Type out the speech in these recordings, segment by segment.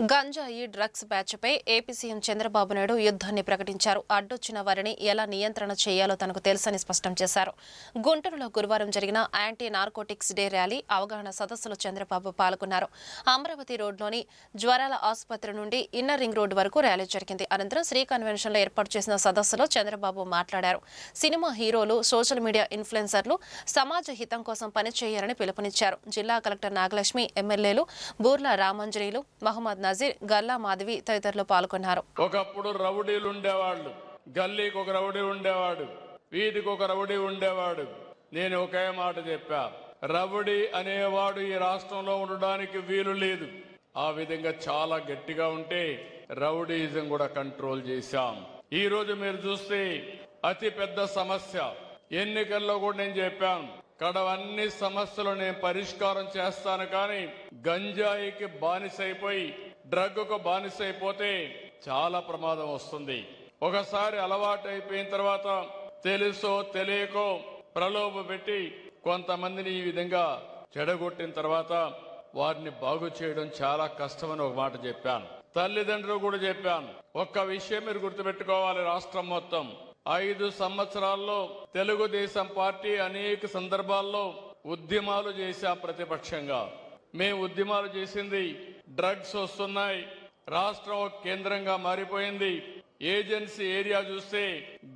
గంజాయి డ్రగ్స్ బ్యాచ్పై AP CM Chandrababu Naidu యుద్ధాన్ని ప్రకటించారు. అడ్డొచ్చిన వారిని ఎలా నియంత్రణ చేయాలో తనకు తెలుసని స్పష్టం చేశారు. గుంటూరులో గురువారం జరిగిన యాంటీ నార్కోటిక్స్ డే ర్యాలీ అవగాహన సదస్సులో చంద్రబాబు పాల్గొన్నారు. అమరావతి రోడ్లోని జ్వరాల ఆసుపత్రి నుండి ఇన్నర్ రింగ్ రోడ్డు వరకు ర్యాలీ జరిగింది. అనంతరం శ్రీ కన్వెన్షన్లో ఏర్పాటు చేసిన సదస్సులో చంద్రబాబు మాట్లాడారు. సినిమా హీరోలు సోషల్ మీడియా ఇన్ఫ్లుయెన్సర్లు సమాజ హితం కోసం పనిచేయాలని పిలుపునిచ్చారు. జిల్లా కలెక్టర్ నాగలక్ష్మి ఎమ్మెల్యేలు బూర్ల రామంజనీలు మహమ్మద్ నజీర్ గల్లా మాధవి తదితరులు పాల్గొన్నారు. ఒకప్పుడు రౌడీలు ఉండేవాళ్ళు. గల్లీకి ఒక రౌడీ ఉండేవాడు. వీధికి ఒక రౌడీ ఉండేవాడు. నేను ఒకే మాట చెప్పా. రౌడీ అనేవాడు ఈ రాష్ట్రంలో ఉండడానికి వీలు లేదు. ఆ విధంగా చాలా గట్టిగా ఉంటే రౌడీజం కూడా కంట్రోల్ చేశాం. ఈ రోజు మీరు చూస్తే అతి పెద్ద సమస్య. ఎన్నికల్లో కూడా నేను చెప్పాను. కడవన్ని సమస్యలు నేను పరిష్కారం చేస్తాను కానీ గంజాయికి బానిసైపోయి డ్రగ్కు అయిపోతే చాలా ప్రమాదం వస్తుంది. ఒకసారి అలవాటు అయిపోయిన తర్వాత తెలుసో తెలియకో ప్రలోభ పెట్టి కొంతమందిని ఈ విధంగా చెడగొట్టిన తర్వాత వారిని బాగు చేయడం చాలా కష్టమని ఒక మాట చెప్పాను. తల్లిదండ్రులు కూడా చెప్పాను. ఒక్క విషయం మీరు గుర్తుపెట్టుకోవాలి రాష్ట్రం మొత్తం. ఐదు సంవత్సరాల్లో తెలుగుదేశం పార్టీ అనేక సందర్భాల్లో ఉద్యమాలు చేశాం ప్రతిపక్షంగా. మేము ఉద్యమాలు చేసింది డ్రగ్స్ వస్తున్నాయి. రాష్ట్రం కేంద్రంగా మారిపోయింది. ఏజెన్సీ ఏరియా చూస్తే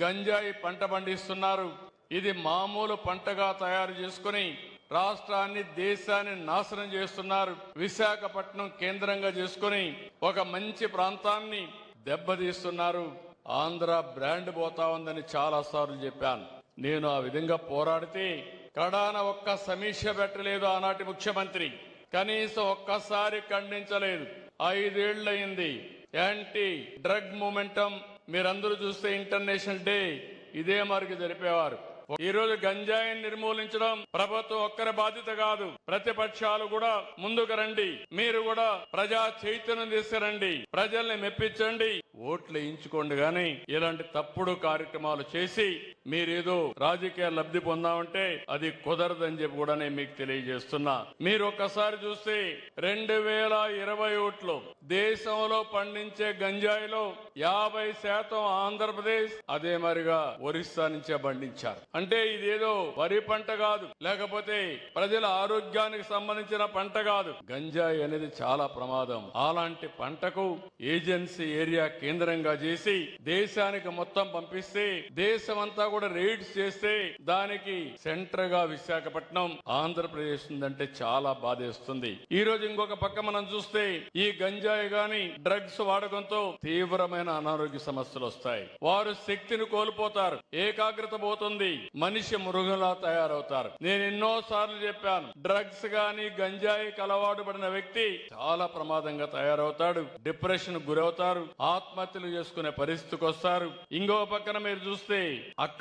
గంజాయి పంట పండిస్తున్నారు. ఇది మామూలు పంటగా తయారు చేసుకుని రాష్ట్రాన్ని దేశాన్ని నాశనం చేస్తున్నారు. విశాఖపట్నం కేంద్రంగా చేసుకుని ఒక మంచి ప్రాంతాన్ని దెబ్బతీస్తున్నారు. ఆంధ్ర బ్రాండ్ పోతా ఉందని చాలా సార్లు చెప్పాను. నేను ఆ విధంగా పోరాడితే కడాన ఒక్క సమీక్ష పెట్టలేదు ఆనాటి ముఖ్యమంత్రి. కనీసం ఒక్కసారి ఖండించలేదు. ఐదేళ్ళయింది. యాంటీ డ్రగ్ మూమెంటం మీరందరూ చూస్తే ఇంటర్నేషనల్ డే. ఇదే మరికి జరిపేవారు. ఈ రోజు గంజాయిని నిర్మూలించడం ప్రభుత్వం ఒక్కరి బాధ్యత కాదు. ప్రతిపక్షాలు కూడా ముందుకు రండి. మీరు కూడా ప్రజా చైతన్యం తీసుకురండి. ప్రజల్ని మెప్పించండి. ఓట్లు వేయించుకోండి గాని ఇలాంటి తప్పుడు కార్యక్రమాలు చేసి మీరేదో రాజకీయ లబ్ధి పొందామంటే అది కుదరదని చెప్పి కూడా నేను మీకు తెలియజేస్తున్నా. మీరు ఒక్కసారి చూస్తే రెండు వేల ఇరవై ఒకటిలో దేశంలో పండించే గంజాయిలో యాభై శాతం ఆంధ్రప్రదేశ్ అదే మరిగా ఒరిస్సా నుంచే పండించారు. అంటే ఇదేదో వరి పంట కాదు లేకపోతే ప్రజల ఆరోగ్యానికి సంబంధించిన పంట కాదు. గంజాయి అనేది చాలా ప్రమాదం. అలాంటి పంటకు ఏజెన్సీ ఏరియా కేంద్రంగా చేసి దేశానికి మొత్తం పంపిస్తే దేశమంతా కూడా రైడ్స్ చేస్తే దానికి సెంటర్గా విశాఖపట్నం ఆంధ్రప్రదేశ్ ఉందంటే చాలా బాధేస్తుంది ఈ రోజు ఇంకొక పక్క మనం చూస్తే ఈ గంజాయి గాని డ్రగ్స్ వాడకంతో తీవ్రమైన అనారోగ్య సమస్యలు వస్తాయి. వారు శక్తిని కోల్పోతారు ఏకాగ్రత పోతుంది మనిషి మృగంలా తయారవుతారు. నేను ఎన్నో సార్లు చెప్పాను డ్రగ్స్ గాని గంజాయి అలవాటు పడిన వ్యక్తి చాలా ప్రమాదంగా తయారవుతాడు డిప్రెషన్ గురవుతారు ఆత్మహత్యలు చేసుకునే పరిస్థితికి వస్తారు. ఇంకో పక్కన మీరు చూస్తే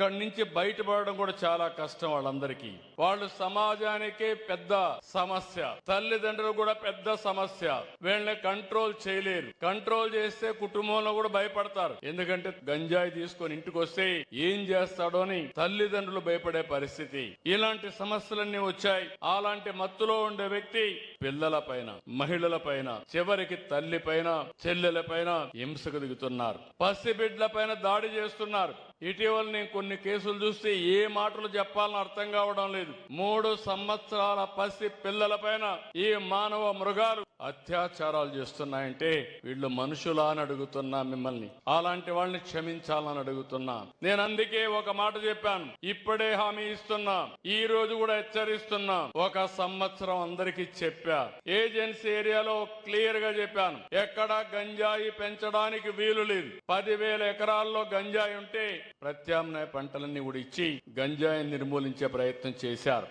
అక్కడి నుంచి బయటపడడం కూడా చాలా కష్టం వాళ్ళందరికీ. వాళ్ళు సమాజానికే పెద్ద సమస్య. తల్లిదండ్రులు కూడా పెద్ద సమస్య. వీళ్ళని కంట్రోల్ చేయలేరు. కంట్రోల్ చేస్తే కుటుంబంలో కూడా భయపడతారు. ఎందుకంటే గంజాయి తీసుకొని ఇంటికి వస్తే ఏం చేస్తాడో అని తల్లిదండ్రులు భయపడే పరిస్థితి. ఇలాంటి సమస్యలన్నీ వచ్చాయి. అలాంటి మత్తులో ఉండే వ్యక్తి పిల్లల పైన మహిళల పైన చివరికి తల్లి పైన చెల్లెల పైన హింసకు దిగుతున్నారు పసిబిడ్ల పైన దాడి చేస్తున్నారు. ఇటీవల నేను కొన్ని కేసులు చూస్తే ఏ మాటలు చెప్పాలని అర్థం కావడం లేదు. మూడు సంవత్సరాల పసి పిల్లల పైన ఈ మానవ మృగాలు అత్యాచారాలు చేస్తున్నాయంటే వీళ్ళు మనుషులా అని అడుగుతున్నా మిమ్మల్ని. అలాంటి వాళ్ళని క్షమించాలని అడుగుతున్నా. నేను అందుకే ఒక మాట చెప్పాను. ఇప్పుడే హామీ ఇస్తున్నా. ఈ రోజు కూడా హెచ్చరిస్తున్నా. ఒక సంవత్సరం అందరికీ చెప్పా. ఏజెన్సీ ఏరియాలో క్లియర్గా చెప్పాను. ఎక్కడ గంజాయి పెంచడానికి వీలు లేదు. పదివేల ఎకరాల్లో గంజాయి ఉంటే ప్రత్యామ్నాయ పంటలన్నీ కూడా ఇచ్చి గంజాయిని నిర్మూలించే ప్రయత్నం చేశారు.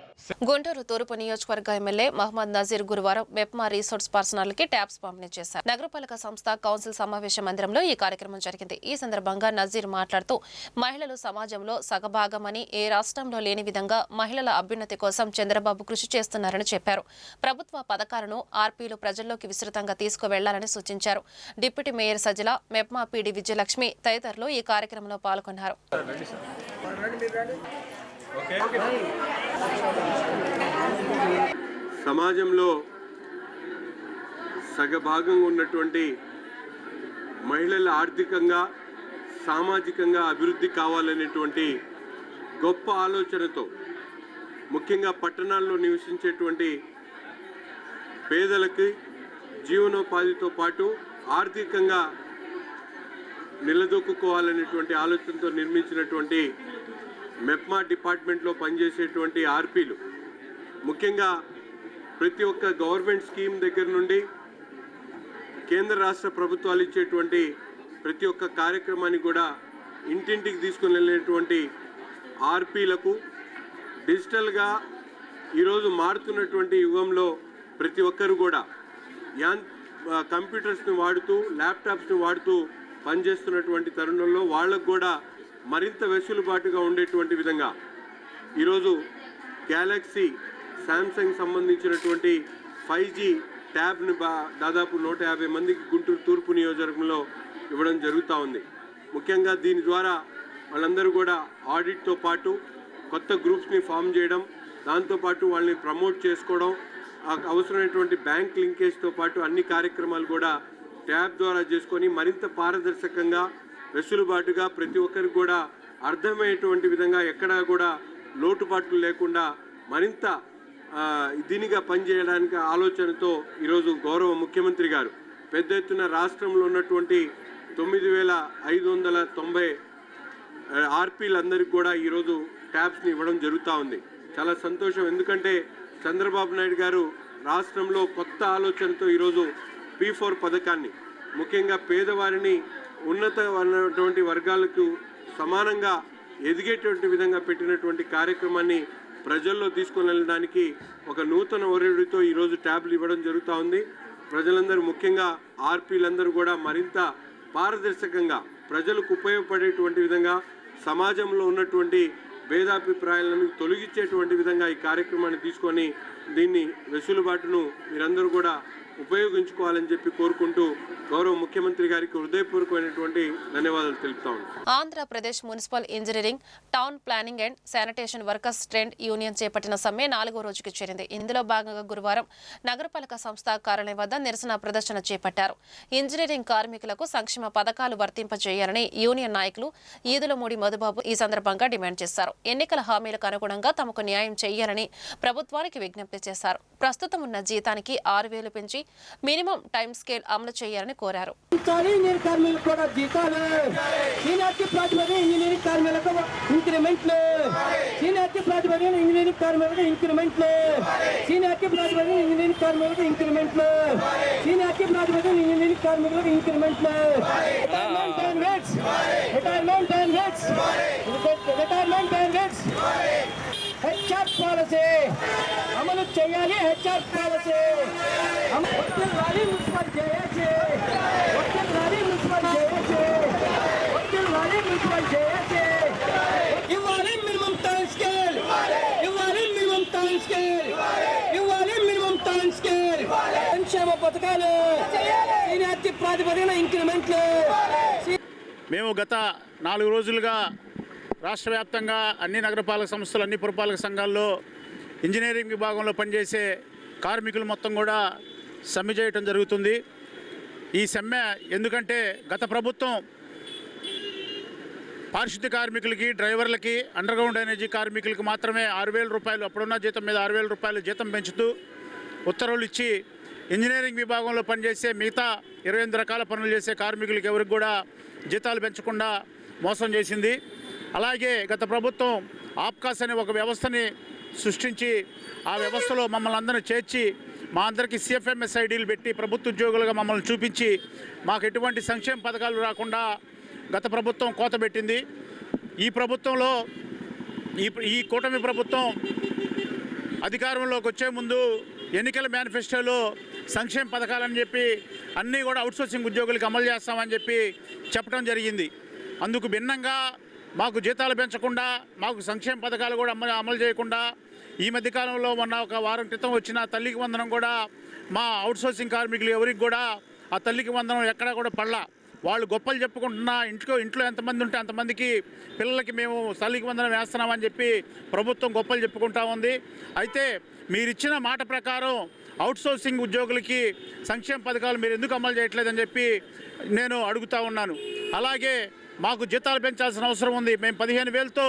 గుంటూరు తూర్పు నియోజకవర్గ ఎమ్మెల్యే మహమ్మద్ నజీర్ గురువారం మెప్మా రిసార్ట్స్ పర్సనల్కి ట్యాబ్స్ పంపిణీ చేశారు నగరపాలక సంస్థ కౌన్సిల్ సమావేశ మందిరంలో ఈ కార్యక్రమం జరిగింది. ఈ సందర్భంగా నజీర్ మాట్లాడుతూ మహిళలు సమాజంలో సగభాగమని ఏ రాష్ట్రంలో లేని విధంగా మహిళల అభ్యున్నతి కోసం చంద్రబాబు కృషి చేస్తున్నారని చెప్పారు. ప్రభుత్వ పథకాలను ఆర్పీలు ప్రజల్లోకి విస్తృతంగా తీసుకువెళ్ళాలని సూచించారు. Deputy mayor Sajila MEPMA PD Vijayalakshmi తదితరులు ఈ కార్యక్రమంలో పాల్గొన్నారు. సమాజంలో సగభాగంగా ఉన్నటువంటి మహిళల ఆర్థికంగా సామాజికంగా అభివృద్ధి కావాలనేటువంటి గొప్ప ఆలోచనతో ముఖ్యంగా పట్టణాల్లో నివసించేటువంటి పేదలకి జీవనోపాధితో పాటు ఆర్థికంగా నిలదొక్కుకోవాలనేటువంటి ఆలోచనతో నిర్మించినటువంటి మెప్మా డిపార్ట్మెంట్లో పనిచేసేటువంటి ఆర్పీలు ముఖ్యంగా ప్రతి ఒక్క గవర్నమెంట్ స్కీమ్ దగ్గర నుండి కేంద్ర రాష్ట్ర ప్రభుత్వాలు ఇచ్చేటువంటి ప్రతి ఒక్క కార్యక్రమాన్ని కూడా ఇంటింటికి తీసుకుని వెళ్ళేటువంటి ఆర్పీలకు డిజిటల్గా ఈరోజు మారుతున్నటువంటి యుగంలో ప్రతి ఒక్కరు కూడా యాన్ కంప్యూటర్స్ని వాడుతూ ల్యాప్టాప్స్ని వాడుతూ పనిచేస్తున్నటువంటి తరుణంలో వాళ్ళకు కూడా మరింత వెసులుబాటుగా ఉండేటువంటి విధంగా ఈరోజు గ్యాలక్సీ శాంసంగ్ సంబంధించినటువంటి ఫైవ్ జీ ట్యాబ్ని బా దాదాపు నూట యాభై మందికి గుంటూరు తూర్పు నియోజకవర్గంలో ఇవ్వడం జరుగుతూ ఉంది. ముఖ్యంగా దీని ద్వారా వాళ్ళందరూ కూడా ఆడిట్తో పాటు కొత్త గ్రూప్స్ని ఫామ్ చేయడం దాంతోపాటు వాళ్ళని ప్రమోట్ చేసుకోవడం అవసరమైనటువంటి బ్యాంక్ లింకేజ్తో పాటు అన్ని కార్యక్రమాలు కూడా ట్యాబ్ ద్వారా చేసుకొని మరింత పారదర్శకంగా వెసులుబాటుగా ప్రతి ఒక్కరికి కూడా అర్థమయ్యేటువంటి విధంగా ఎక్కడా కూడా లోటుపాట్లు లేకుండా మరింత దీనిగా పనిచేయడానికి ఆలోచనతో ఈరోజు గౌరవ ముఖ్యమంత్రి గారు పెద్ద ఎత్తున రాష్ట్రంలో ఉన్నటువంటి తొమ్మిది వేల ఐదు వందల తొంభై ఆర్పీలందరికీ కూడా ఈరోజు ట్యాబ్స్ని ఇవ్వడం జరుగుతూ ఉంది. చాలా సంతోషం. ఎందుకంటే చంద్రబాబు నాయుడు గారు రాష్ట్రంలో కొత్త ఆలోచనతో ఈరోజు పీ ఫోర్ పథకాన్ని ముఖ్యంగా పేదవారిని ఉన్నతమైనటువంటి వర్గాలకు సమానంగా ఎదిగేటువంటి విధంగా పెట్టినటువంటి కార్యక్రమాన్ని ప్రజల్లో తీసుకొని వెళ్ళడానికి ఒక నూతన ఒరడితో ఈరోజు ట్యాబ్లు ఇవ్వడం జరుగుతూ ఉంది. ప్రజలందరూ ముఖ్యంగా ఆర్పీలందరూ కూడా మరింత పారదర్శకంగా ప్రజలకు ఉపయోగపడేటువంటి విధంగా సమాజంలో ఉన్నటువంటి భేదాభిప్రాయాలను తొలగించేటువంటి విధంగా ఈ కార్యక్రమాన్ని తీసుకొని దీన్ని వెసులుబాటును మీరందరూ కూడా ఉపయోగించుకోవాలని చెప్పి కోరుకుంటూ గౌరవ ముఖ్యమంత్రి గారికి హృదయపూర్వకమైనటువంటి ధన్యవాదాలు తెలుపుతా ఉన్నాను Andhra Pradesh municipal engineering town planning and sanitation workers trade union చేపట్టిన సమ్మె నాలుగో రోజుకి చేరింది. ఇందులో భాగంగా గురువారం నగరపాలక సంస్థ కార్యాలయం వద్ద నిరసన ప్రదర్శన చేపట్టారు. ఇంజనీరింగ్ కార్మికులకు సంక్షేమ పథకాలు వర్తింపజేయాలని యూనియన్ నాయకులు ఈదులమూడి మధుబాబు ఈ సందర్భంగా డిమాండ్ చేశారు. ఎన్నికల హామీలకు అనుగుణంగా తమకు న్యాయం చేయాలని ప్రభుత్వానికి విజ్ఞప్తి చేశారు. ప్రస్తుతం ఉన్న జీతానికి ఆరు వేలు పెంచి మినిమం టైం స్కేల్ అమలు చేయాలని కోరారు. పెంచాలి ఇంజనీరింగ్ కార్మికులకు కూడా జీతాలు. Seniority engineering engineering engineering engineering కార్మికులకు retirement benefits retirement benefits HR policy. అమలు చేయాలి హెచ్ఆర్ పాలసీ. ఒక్కరు రాలి మున్సిపల్ చేయాలి ఒక్కరు రాలి మున్సిపల్ చేయాలి ఒక్కరు రాలి మున్సిపల్ చేయాలి ఇవ్వాలి మినిమం టైం స్కేల్. ఇవ్వాలి మినిమం టైం స్కేల్. ఇవ్వాలి మినిమం టైం స్కేల్. సంక్షేమ పథకాలు. సీనియారిటీ ప్రాతిపదికన ఇంక్రిమెంట్లు. మేము గత నాలుగు రోజులుగా రాష్ట్ర వ్యాప్తంగా అన్ని నగరపాలక సంస్థలు అన్ని పురపాలక సంఘాల్లో ఇంజనీరింగ్ విభాగంలో పనిచేసే కార్మికులు మొత్తం కూడా సమ్మె చేయటం జరుగుతుంది. ఈ సమ్మె ఎందుకంటే గత ప్రభుత్వం పారిశుద్ధ్య కార్మికులకి డ్రైవర్లకి అండర్గ్రౌండ్ ఎనర్జీ కార్మికులకి మాత్రమే ఆరు వేల రూపాయలు అప్పుడున్న జీతం మీద ఆరు వేల రూపాయలు జీతం పెంచుతూ ఉత్తర్వులు ఇచ్చి ఇంజనీరింగ్ విభాగంలో పనిచేసే మిగతా ఇరవై ఎనిమిది రకాల పనులు చేసే కార్మికులకి ఎవరికి కూడా జీతాలు పెంచకుండా మోసం చేసింది. అలాగే గత ప్రభుత్వం ఆప్కాస్ అనే ఒక వ్యవస్థని సృష్టించి ఆ వ్యవస్థలో మమ్మల్ని అందరినీ చేర్చి మా అందరికీ సిఎఫ్ఎంఎస్ ఐడీలు పెట్టి ప్రభుత్వ ఉద్యోగులుగా మమ్మల్ని చూపించి మాకు ఎటువంటి సంక్షేమ పథకాలు రాకుండా గత ప్రభుత్వం కోత పెట్టింది. ఈ ప్రభుత్వంలో ఈ ఈ కూటమి ప్రభుత్వం అధికారంలోకి వచ్చే ముందు ఎన్నికల మేనిఫెస్టోలో సంక్షేమ పథకాలని చెప్పి అన్నీ కూడా అవుట్సోర్సింగ్ ఉద్యోగులకు అమలు చేస్తామని చెప్పి చెప్పడం జరిగింది. అందుకు భిన్నంగా మాకు జీతాలు పెంచకుండా మాకు సంక్షేమ పథకాలు కూడా అమలు అమలు చేయకుండా ఈ మధ్యకాలంలో మొన్న ఒక వారం క్రితం వచ్చిన తల్లికి వందనం కూడా మా అవుట్సోర్సింగ్ కార్మికులు ఎవరికి కూడా ఆ తల్లికి వందనం ఎక్కడా కూడా పడలా. వాళ్ళు గొప్పలు చెప్పుకుంటున్నా ఇంట్లో ఇంట్లో ఎంతమంది ఉంటే అంతమందికి పిల్లలకి మేము తల్లికి వందనం వేస్తున్నామని చెప్పి ప్రభుత్వం గొప్పలు చెప్పుకుంటా ఉంది. అయితే మీరిచ్చిన మాట ప్రకారం అవుట్సోర్సింగ్ ఉద్యోగులకి సంక్షేమ పథకాలు మీరు ఎందుకు అమలు చేయట్లేదని చెప్పి నేను అడుగుతా ఉన్నాను. అలాగే మాకు జీతాలు పెంచాల్సిన అవసరం ఉంది. మేము పదిహేను వేలతో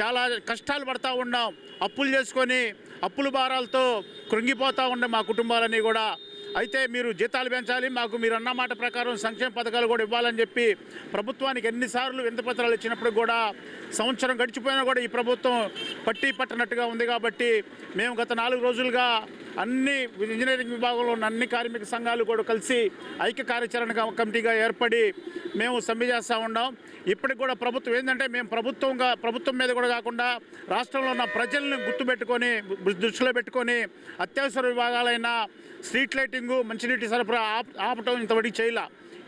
చాలా కష్టాలు పడతా ఉన్నాం. అప్పులు చేసుకొని అప్పుల భారాలతో కృంగిపోతూ ఉండే మా కుటుంబాలన్నీ కూడా. అయితే మీరు జీతాలు పెంచాలి మాకు మీరు అన్న మాట ప్రకారం సంక్షేమ పథకాలు కూడా ఇవ్వాలని చెప్పి ప్రభుత్వానికి ఎన్నిసార్లు వింత పత్రాలు ఇచ్చినప్పుడు కూడా సంవత్సరం గడిచిపోయినా కూడా ఈ ప్రభుత్వం పట్టి పట్టనట్టుగా ఉంది కాబట్టి మేము గత నాలుగు రోజులుగా అన్ని ఇంజనీరింగ్ విభాగంలో ఉన్న అన్ని కార్మిక సంఘాలు కూడా కలిసి ఐక్య కార్యాచరణ కమిటీగా ఏర్పడి మేము సమ్మె చేస్తూ ఉన్నాం. ఇప్పటికి కూడా ప్రభుత్వం ఏంటంటే మేము ప్రభుత్వంగా ప్రభుత్వం మీద కూడా కాకుండా రాష్ట్రంలో ఉన్న ప్రజల్ని గుర్తుపెట్టుకొని దృష్టిలో పెట్టుకొని అత్యవసర విభాగాలైన స్ట్రీట్ లైటింగు మంచినీటి సరఫరా ఆపటం ఇంతవరకు చేయలే.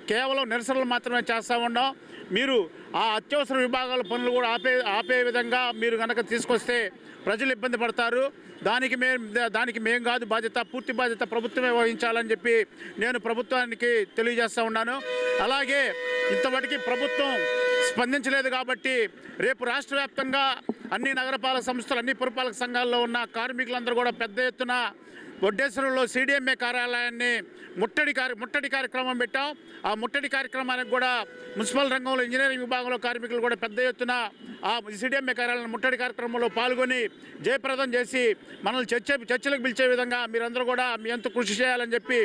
కేవలం నిరసనలు మాత్రమే చేస్తూ ఉన్నాం. మీరు ఆ అత్యవసర విభాగాల పనులు కూడా ఆపే ఆపే విధంగా మీరు కనుక తీసుకొస్తే ప్రజలు ఇబ్బంది పడతారు. దానికి మేము దానికి మేం కాదు బాధ్యత పూర్తి బాధ్యత ప్రభుత్వమే వహించాలని చెప్పి నేను ప్రభుత్వానికి తెలియజేస్తూ ఉన్నాను. అలాగే ఇంతవరకు ప్రభుత్వం స్పందించలేదు కాబట్టి రేపు రాష్ట్ర వ్యాప్తంగా అన్ని నగరపాలక సంస్థలు అన్ని పురపాలక సంఘాల్లో ఉన్న కార్మికులందరూ కూడా పెద్ద ఎత్తున వడ్డేశ్వరంలో సిడిఎంఏ కార్యాలయాన్ని ముట్టడి కార్య ముట్టడి కార్యక్రమం పెట్టాం. ఆ ముట్టడి కార్యక్రమానికి కూడా మున్సిపల్ రంగంలో ఇంజనీరింగ్ విభాగంలో కార్మికులు కూడా పెద్ద ఎత్తున ఆ సిడిఎంఏ కార్యాలయం ముట్టడి కార్యక్రమంలో పాల్గొని జయప్రదం చేసి మనల్ని చర్చ చర్చలకు పిలిచే విధంగా మీరందరూ కూడా మీ అంత కృషి చేయాలని చెప్పి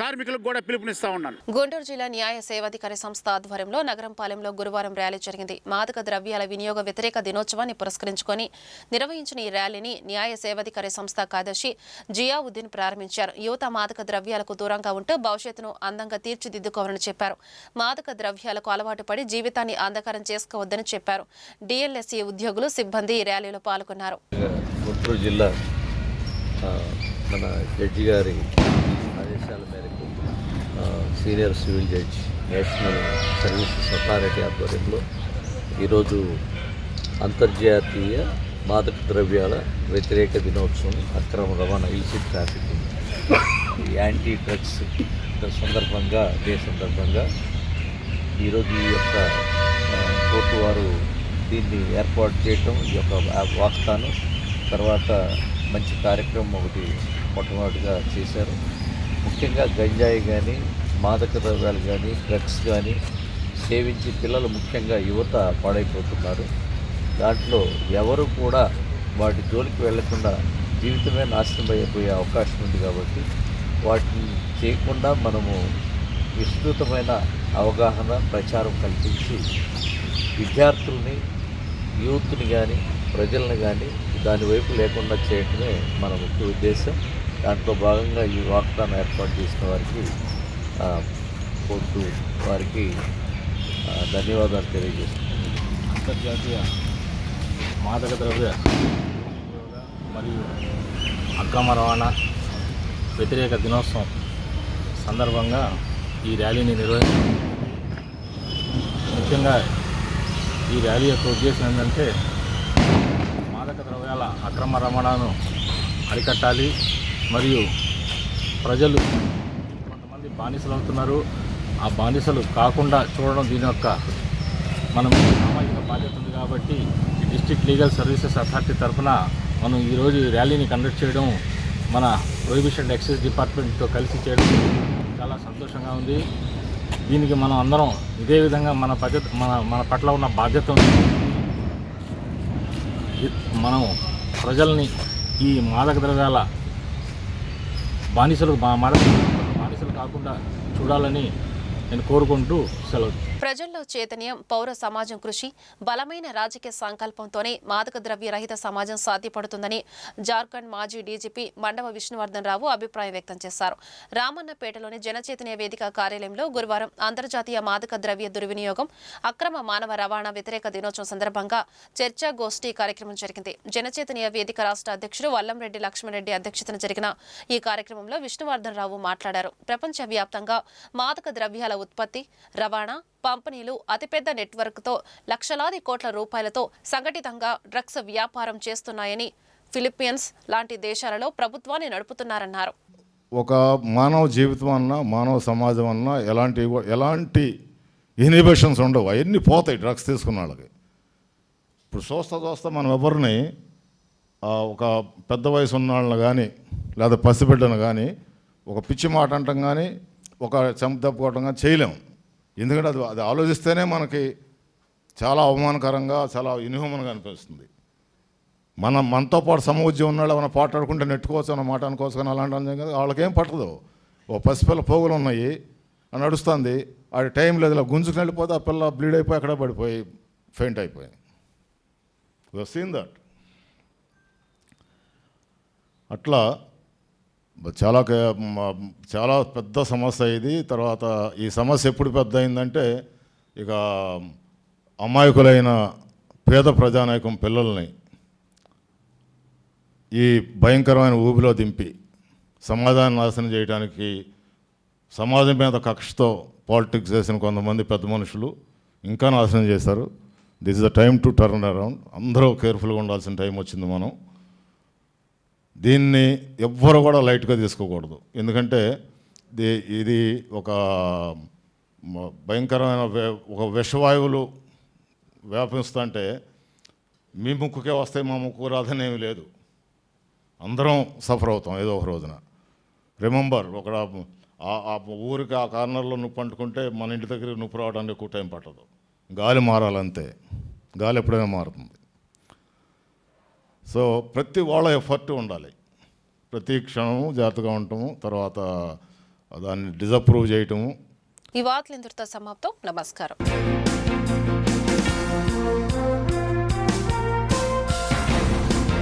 కార్మికులకు కూడా పిలుపునిస్తా ఉన్నాను. గుంటూరు జిల్లా న్యాయ సేవాధికారి సంస్థ ఆధ్వర్యంలో నగరంపాలెంలో గురువారం ర్యాలీ జరిగింది. మాదక ద్రవ్యాల వినియోగ వ్యతిరేక దినోత్సవాన్ని పురస్కరించుకొని నిర్వహించిన ఈ ర్యాలీని న్యాయ సేవాధికారి సంస్థ కార్యదర్శి జియావుద్దీన్ ప్రారంభించారు. యువత మాదక ద్రవ్యాలకు దూరంగా ఉంటూ భవిష్యత్తును అందంగా తీర్చిదిద్దుకోవాలని చెప్పారు. మాదక ద్రవ్యాలకు అలవాటు పడి జీవితాన్ని అంధకారం చేసుకోవద్దని చెప్పారు. డిఎల్ఎస్ఈ ఉద్యోగులు సిబ్బంది ఈ ర్యాలీలో పాల్గొన్నారు. గుంటూరు జిల్లా మన జడ్జి గారి ఆదేశాల మేరకు senior civil judge national services authority ఆధ్వర్యంలో ఈరోజు అంతర్జాతీయ మాదక ద్రవ్యాల వ్యతిరేక దినోత్సవం అక్రమ రవాణా ఇల్సిట్ ట్రాఫిక్ యాంటీ డ్రగ్స్ సందర్భంగా డే సందర్భంగా ఈరోజు ఈ యొక్క కోర్టు వారు దీన్ని ఏర్పాటు చేయటం ఈ యొక్క వాక్తాను తర్వాత మంచి కార్యక్రమం ఒకటి మొట్టమొదటిగా చేశారు. ముఖ్యంగా గంజాయి కానీ మాదక ద్రవ్యాలు కానీ డ్రగ్స్ కానీ సేవించి పిల్లలు ముఖ్యంగా యువత పాడైపోతున్నారు. దాంట్లో ఎవరు కూడా వాటి జోలికి వెళ్ళకుండా జీవితమే నాశనం అయిపోయే అవకాశం ఉంది కాబట్టి వాటిని చేయకుండా మనము విస్తృతమైన అవగాహన ప్రచారం కల్పించి విద్యార్థుల్ని యూత్ని కానీ ప్రజల్ని కానీ దానివైపు లేకుండా చేయటమే మన ముఖ్య ఉద్దేశం. దాంట్లో భాగంగా ఈ వాగ్దానం ఏర్పాటు చేసిన వారికి పొద్దు వారికి ధన్యవాదాలు తెలియజేస్తున్నాను. అంతర్జాతీయ మాదక ద్రవ్య మరియు అక్రమ రవాణా వ్యతిరేక దినోత్సవం సందర్భంగా ఈ ర్యాలీని నిర్వహించారు ముఖ్యంగా ఈ ర్యాలీ యొక్క ఉద్దేశం ఏంటంటే మాదక ద్రవ్యాల అక్రమ రవాణాను అరికట్టాలి మరియు ప్రజలు కొంతమంది బానిసలు అవుతున్నారు. ఆ బానిసలు కాకుండా చూడడం దీని యొక్క మనం సామాజిక బాధ్యత ఉంది కాబట్టి డిస్టిక్ లీగల్ సర్వీసెస్ అథారిటీ తరఫున మనం ఈరోజు ఈ ర్యాలీని కండక్ట్ చేయడం మన ప్రొహిబిషన్ ఎక్సైజ్ డిపార్ట్మెంట్తో కలిసి చేయడం చాలా సంతోషంగా ఉంది. దీనికి మనం అందరం ఇదే విధంగా మన బాధ్యత మన మన పట్ల ఉన్న బాధ్యత మనం ప్రజల్ని ఈ మాదక ద్రవ్యాల బానిసలు మా మాదక బానిసలు కాకుండా చూడాలని నేను కోరుకుంటూ సెలవు. ప్రజల్లో చైతన్యం పౌర సమాజం కృషి బలమైన రాజకీయ సంకల్పంతోనే మాదక ద్రవ్య రహిత సమాజం సాధ్యపడుతుందని జార్ఖండ్ మాజీ డీజీపీ మండవ విష్ణువర్ధన్ రావు అభిప్రాయం వ్యక్తం చేశారు. రామన్నపేటలోని జనచైతన్య వేదిక కార్యాలయంలో గురువారం అంతర్జాతీయ మాదక ద్రవ్య దుర్వినియోగం అక్రమ మానవ రవాణా వ్యతిరేక దినోత్సవం సందర్భంగా చర్చా గోష్ఠి కార్యక్రమం జరిగింది. జనచైతన్య వేదిక రాష్ట్ర అధ్యక్షుడు వల్లంరెడ్డి లక్ష్మణరెడ్డి అధ్యక్షతన జరిగిన ఈ కార్యక్రమంలో విష్ణువర్ధన్ రావు మాట్లాడారు. ప్రపంచవ్యాప్తంగా మాదక ద్రవ్యాల ఉత్పత్తి రవాణా పంపిణీలు అతిపెద్ద నెట్వర్క్తో లక్షలాది కోట్ల రూపాయలతో సంఘటితంగా డ్రగ్స్ వ్యాపారం చేస్తున్నాయని ఫిలిప్పీన్స్ లాంటి దేశాలలో ప్రభుత్వాన్ని నడుపుతున్నారన్నారు. ఒక మానవ జీవితం అన్నా మానవ సమాజం అన్నా ఎలాంటి ఎలాంటి ఇన్హిబిషన్స్ ఉండవు. అవన్నీ పోతాయి డ్రగ్స్ తీసుకున్న వాళ్ళకి. ఇప్పుడు చూస్తా చూస్తా మనం ఎవరిని ఒక పెద్ద వయసు ఉన్న వాళ్ళని కానీ లేదా పసిబిడ్డను కానీ ఒక పిచ్చి మాట అంటాం కానీ ఒక చెంప తప్పుకోవటం చేయలేం ఎందుకంటే అది అది ఆలోచిస్తేనే మనకి చాలా అవమానకరంగా చాలా ఇన్హ్యూమన్గా అనిపిస్తుంది. మన మనతో పాటు సమ ఉద్యోగం ఉన్నాడు ఏమైనా పాటాడుకుంటే నెట్టుకోవచ్చు అన్న మాట అనుకోవచ్చు కానీ అలాంటి అర్థం కదా వాళ్ళకేం పట్టదు. ఓ పసిపిల్ల పోగులు ఉన్నాయి అని నడుస్తుంది. ఆ టైం లేదు ఇలా గుంజుకుని వెళ్ళిపోతే ఆ పిల్ల బ్లీడ్ అయిపోయి అక్కడ పడిపోయి ఫెయింట్ అయిపోయి సీన్ దట్ అట్లా చాలా చాలా పెద్ద సమస్య ఇది. తర్వాత ఈ సమస్య ఎప్పుడు పెద్ద అయిందంటే ఇక అమాయకులైన పేద ప్రజానాయకం పిల్లల్ని ఈ భయంకరమైన ఊబిలో దింపి సమాజాన్ని నాశనం చేయడానికి సమాజం మీద కక్షతో పాలిటిక్స్ చేసిన కొంతమంది పెద్ద మనుషులు ఇంకా నాశనం చేశారు. This is the time to turn around. అందరూ కేర్ఫుల్గా ఉండాల్సిన టైం వచ్చింది మనం. దీన్ని ఎవ్వరు కూడా లైట్గా తీసుకోకూడదు. ఎందుకంటే ఇది ఒక భయంకరమైన ఒక విషవాయువులు వ్యాపిస్తుంటే మీ ముక్కుకే వస్తే మా ముక్కు రాదని లేదు. అందరం సఫర్ అవుతాం ఏదో ఒక రోజున. రిమెంబర్ ఒక ఆ ఊరికి ఆ కార్నర్లో నొప్పి అంటుకుంటే మన ఇంటి దగ్గర నొప్పి రావడానికి ఎక్కువ టైం పట్టదు. గాలి మారాలంతే. గాలి ఎప్పుడైనా మారుతుంది. సో ప్రతి వాళ్ళ ఎఫర్ట్ ఉండాలి. ప్రతి క్షణము జాగ్రత్తగా ఉండటము తర్వాత దాన్ని డిజప్రూవ్ చేయటము. ఈ వార్తలు ఇంతటితో సమాప్తం. నమస్కారం.